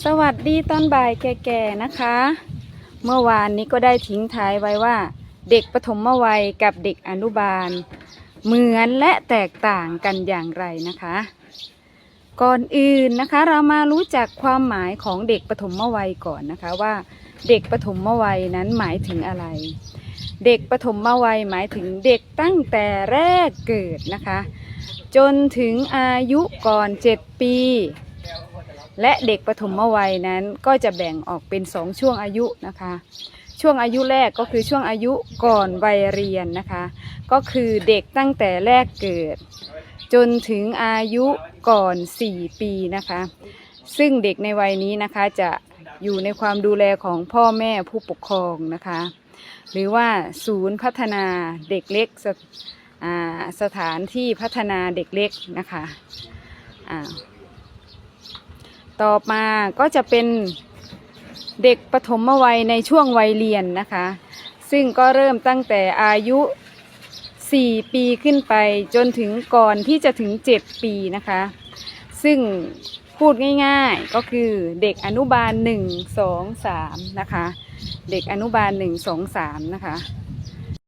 สวัสดีตอนบ่ายแก่ๆนะคะ เมื่อวานนี้ก็ได้ทิ้งท้ายไว้ว่า เด็กปฐมวัยกับเด็กอนุบาล เหมือนและแตกต่างกันอย่างไรนะคะ ก่อนอื่นนะคะเรามารู้จักความหมายของเด็กปฐมวัยก่อนนะคะว่า เด็กปฐมวัยนั้นหมายถึงอะไร เด็กปฐมวัยหมายถึงเด็กตั้งแต่แรกเกิดนะคะ จนถึงอายุก่อน 7 ปี และเด็กปฐมวัยนั้นก็จะแบ่งออกเป็นสองช่วงอายุนะคะ ช่วงอายุแรกก็คือช่วงอายุก่อนวัยเรียนนะคะ ก็คือเด็กตั้งแต่แรกเกิด จนถึงอายุก่อน 4 ปีนะคะ ซึ่งเด็กในวัยนี้นะคะจะอยู่ในความดูแลของพ่อแม่ผู้ปกครองนะคะ หรือว่าศูนย์พัฒนาเด็กเล็กสสถานที่พัฒนาเด็กเล็กนะคะ ต่อมาก็จะเป็นเด็กปฐมวัยในช่วงวัยเรียนนะคะ ซึ่งก็เริ่มตั้งแต่อายุ 4 ปีขึ้นไปจนถึงก่อนที่จะถึง 7 ปีนะคะ ซึ่งพูดง่ายๆก็คือเด็กอนุบาล 1 2 3 นะคะ เด็กอนุบาล 1 2 3 นะคะ